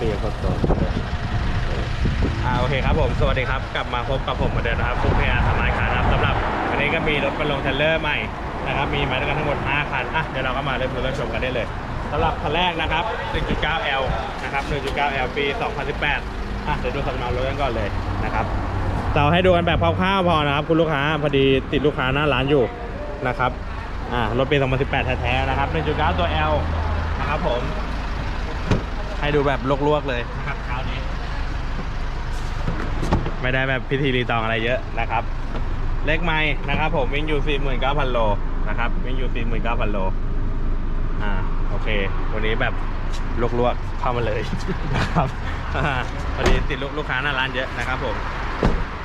ปีกดตัวอ่าโอเคครับผมสวัสดีครับกลับมาพบกับผมเหมือนเดิมนะครับฟุกเพอาสมายขานะครับสำหรับวันนี้ก็มีรถมาลงเทรลเลอร์ใหม่นะครับมีมาด้วยกันทั้งหมด 5 คันอะเดี๋ยวเราก็มาเริ่มดูเริ่มชมกันได้เลยสำหรับคันแรกนะครับ 1.9L นะครับ 1.9L ปี 2018อะเดี๋ยวดูสำเนารถกันก่อนเลยนะครับเราให้ดูกันแบบคร่าวๆพอนะครับคุณลูกค้าพอดีติดลูกค้าหน้าร้านอยู่นะครับอ่ารถปี 2018 แท้ๆนะครับ 1.9 ตัว L นะครับผม ให้ดูแบบลวกๆเลยนะครับเช้านี้ ไม่ได้แบบพิธีรีตองอะไรเยอะนะครับ เลขไม้นะครับ ผมวิ่งอยู่ 49,000 โลนะครับวิ่งอยู่ 49,000 โลอ่าโอเค วันนี้แบบลวกๆเข้ามาเลยนะครับอ่าพอดีติดลูกลูกค้าหน้าร้านเยอะนะครับผม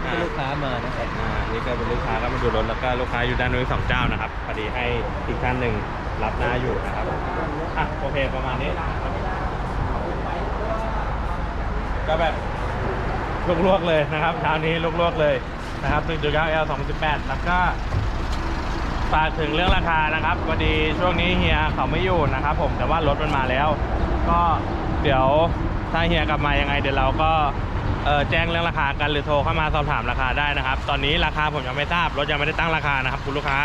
อ่าลูกค้ามานะครับอ่านี่ก็เป็นลูกค้าก็มาดูรถแล้วก็ลูกค้าอยู่ด้านนู้นสองเจ้านะครับพอดีให้อีกท่านหนึ่งรับหน้าอยู่นะครับอะโอเคประมาณนี้นะครับ ก็แบบลวกๆเลยนะครับเช้านี้ลวกๆเลยนะครับ 1.9L 2018 แล้วก็ฝากถึงเรื่องราคานะครับพอดีช่วงนี้เฮียเขาไม่อยู่นะครับผมแต่ว่ารถมันมาแล้ว ก็เดี๋ยวถ้าเฮียกลับมายังไง เดี๋ยวเราก็แจ้งเรื่องราคากันหรือโทรเข้ามาสอบถามราคาได้นะครับ ตอนนี้ราคาผมยังไม่ทราบรถยังไม่ได้ตั้งราคานะครับ คุณลูกค้า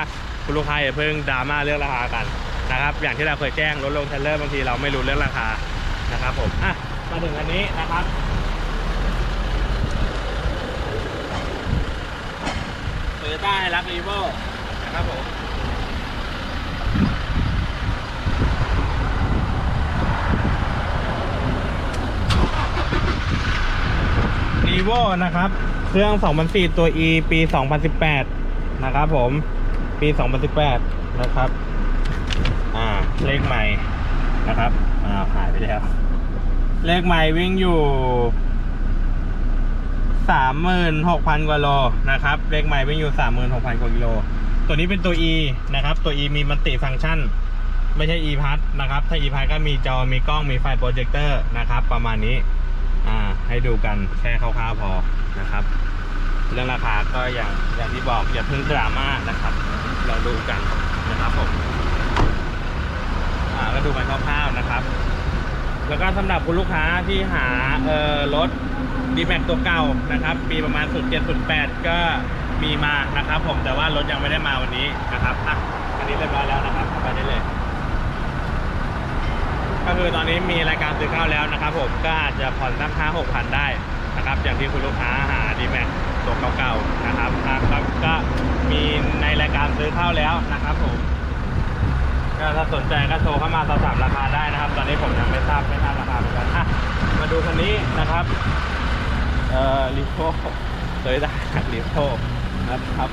คุณลูกค้าอย่าเพิ่งดราม่าเรื่องราคากันนะครับ อย่างที่เราเคยแจ้งรถลงเทรลเลอร์บางทีเราไม่รู้เรื่องราคานะครับผมอะ มาถึงอันนี้นะครับโตโยต้าไฮรักรีโวนะครับผมรีโวนะครับ เครื่อง 2004 ตัว E ปี 2018 นะครับผม ปี 2018 นะครับ อ่า เลขใหม่นะครับ อ่าหายไปแล้ว เลขใหม่วิ่งอยู่สามหมื่นหกพันกว่าโลนะครับ เลขใหม่วิ่งอยู่สามหมื่นหกพันกว่ากิโล ตัวนี้เป็นตัว E นะครับ ตัว E มีมัลติฟังก์ชัน ไม่ใช่ E พัทนะครับ ถ้า E พัทก็มีจอ มีกล้อง มีไฟโปรเจคเตอร์นะครับ ประมาณนี้ อ่า ให้ดูกันแค่คร่าวๆพอนะครับ เรื่องราคาก็อย่างอย่างที่บอกอย่าเพิ่งดราม่านะครับ เราดูกันนะครับผม อ่า ก็ดูกันคร่าวๆนะครับ แล้วก็สำหรับคุณลูกค้าที่หาเอ่อรถดีแม็กตัวเก่านะครับ ปีประมาณ07 08 ก็มีมานะครับ ผมแต่ว่ารถยังไม่ได้มาวันนี้นะครับอะอันนี้เรียบร้อยแล้วนะครับไปได้เลย ก็คือตอนนี้มีรายการซื้อข้าวแล้วนะครับ ผมก็อาจจะผ่อนสักห้าหกพันได้นะครับ อย่างที่คุณลูกค้าหาดีแม็กตัวเก่าๆนะครับอะก็ก็มีในรายการซื้อข้าวแล้วนะครับ ผมก็ถ้าสนใจก็โทรเข้ามาสอบถามราคา นี้ผมยังไม่ทราบไม่ทราบราคาเหมือนกันอะมาดูคันนี้นะครับ เอ่อลิโก้โตโยต้าลิโก้นะครับ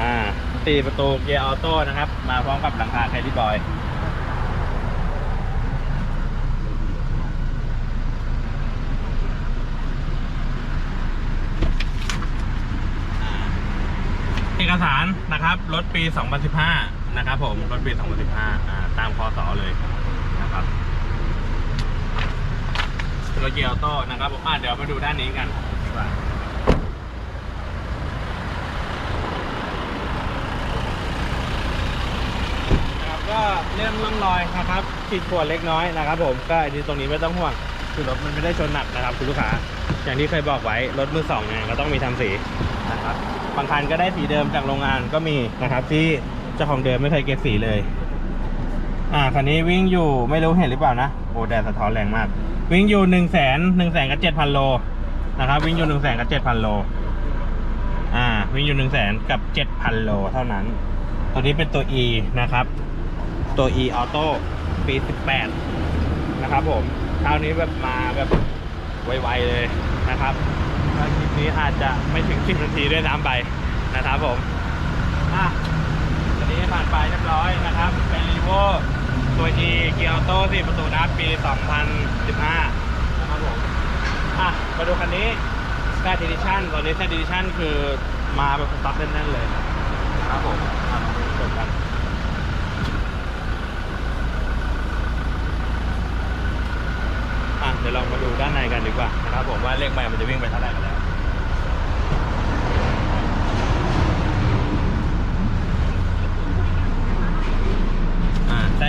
อ่าตีประตูเกียร์ออโต้นะครับ มาพร้อมกับหลังคาแคดิบอยเอกสารนะครับรถปี 2015 นะครับผม รถปี 2015อ่าตามคอสอเลยนะครับ รถเกียร์ออโต้นะครับผมอ่าเดี๋ยวมาดูด้านนี้กันดีกว่านะครับก็เรื่องร่องรอยนะครับขีดข่วนเล็กน้อยนะครับ ผมก็อันนี้ตรงนี้ไม่ต้องห่วงคือรถมันไม่ได้ชนหนักนะครับคุณลูกค้าอย่างที่เคยบอกไว้รถมือสองเนี่ยก็ต้องมีทำสีนะครับบางคันก็ได้สีเดิมจากโรงงานก็มีนะครับ ที่เจ้าของเดิมไม่เคยเก็บสีเลย อ่าคันนี้วิ่งอยู่ไม่รู้เห็นหรือเปล่านะโอ้แดดสะท้อนแรงมาก วิ่งอยู่หนึ่งแสนหนึ่งแสนกับเจ็ดพันโลนะครับ วิ่งอยู่หนึ่งแสนกับเจ็ดพันโล อ่า วิ่งอยู่หนึ่งแสนกับเจ็ดพันโลเท่านั้น ตัวนี้เป็นตัว E นะครับ ตัว E ออโต้ปีสิบแปดนะครับผมคราวนี้แบบมาแบบไวๆเลยนะครับคลิปนี้อาจจะไม่ถึง10นาทีด้วยน้ำไปนะครับผมอะอันนี้ผ่านไปเรียบร้อยนะครับ เป็นรีโว ตัว E เกียร์ออโต้สี่ประตูนับปี 2015 นะครับผมอะมาดูคันนี้แซดดิชั่นตอนนี้แซดดิชั่นคือมาแบบสต็อกแน่นๆเลยนะครับผมอะมาดูชมกันอะเดี๋ยวลองมาดูด้านในกันดีกว่านะครับผมว่าเลขใบมันจะวิ่งไปเท่าไหร่กันแล้ว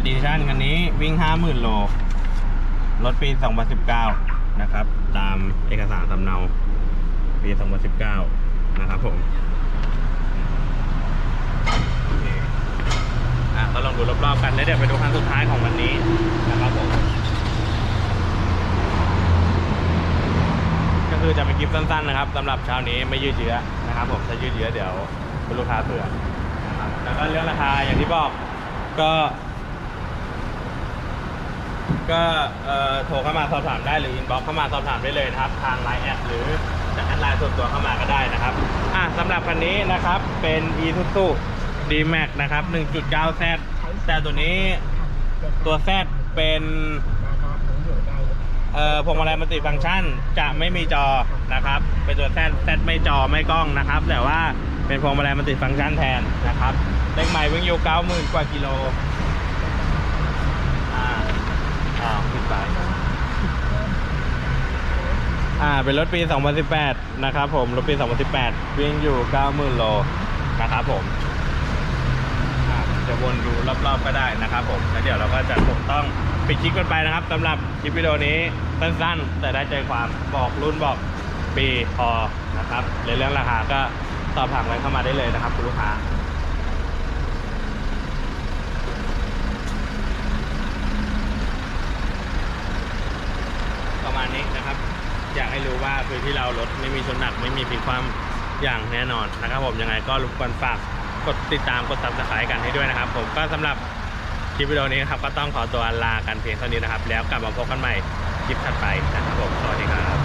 อ่าแต่ดิชั่นคันนี้วิ่ง 50,000 โล รถปี 2019 นะครับ ตามเอกสารสำเนา ปี 2019 นะครับผมอะก็ลองดูรอบๆกันแล้วเดี๋ยวไปดูครั้งสุดท้ายของวันนี้นะครับผมก็คือจะเป็นคลิปสั้นๆนะครับสำหรับเช้านี้ไม่ยืดเยื้อนะครับผมถ้ายืดเยื้อเดี๋ยวคุณลูกค้าเผื่อนะครับแล้วก็เรื่องราคาอย่างที่บอกก็ ก็โทรเข้ามาสอบถามได้หรืออินบ็อกเข้ามาสอบถามได้เลยนะครับ ทางไลน์แอดหรือจะแอดไลน์ส่วนตัวเข้ามาก็ได้นะครับอะสำหรับคันนี้นะครับเป็น e t u s u d max นะครับ 1.9Z แต่ตัวนี้ตัว Z เป็นเอ่อพวงมาลัยมัลติฟังก์ชันจะไม่มีจอนะครับ เป็นตัว Z Z ไม่จอไม่กล้องนะครับ แต่ว่าเป็นพวงมาลัยมัลติฟังก์ชันแทนนะครับเลขใหม่วิ่งอยู่90,000 กว่ากิโลอ่า อ้าวผิดไปอ่า เป็นรถปี 2018 นะครับผม รถปี 2018 วิ่งอยู่ 90,000 โล นะครับผม จะวนดูรอบๆก็ได้นะครับผม แล้วเดี๋ยวเราก็จะคงต้องปิดคลิปกันไปนะครับสำหรับคลิปวิดีโอนี้สั้นๆ แต่ได้ใจความบอกรุ่นบอกปีพอนะครับในเรื่องราคาก็สอบถามกันเข้ามาได้เลยนะครับคุณลูกค้า ประมาณนี้นะครับ อย คือที่เรารถไม่มีชนหนักไม่มีพลิกความอย่างแน่นอนนะครับผมยังไงก็รบกวนฝากกดติดตามกดซับสไครต์กันให้ด้วยนะครับ ผมก็สำหรับคลิปวิดีโอนี้นะครับก็ต้องขอตัวลากันเพียงเท่านี้นะครับ แล้วกลับมาพบกันใหม่คลิปถัดไปนะครับผมสวัสดีครับ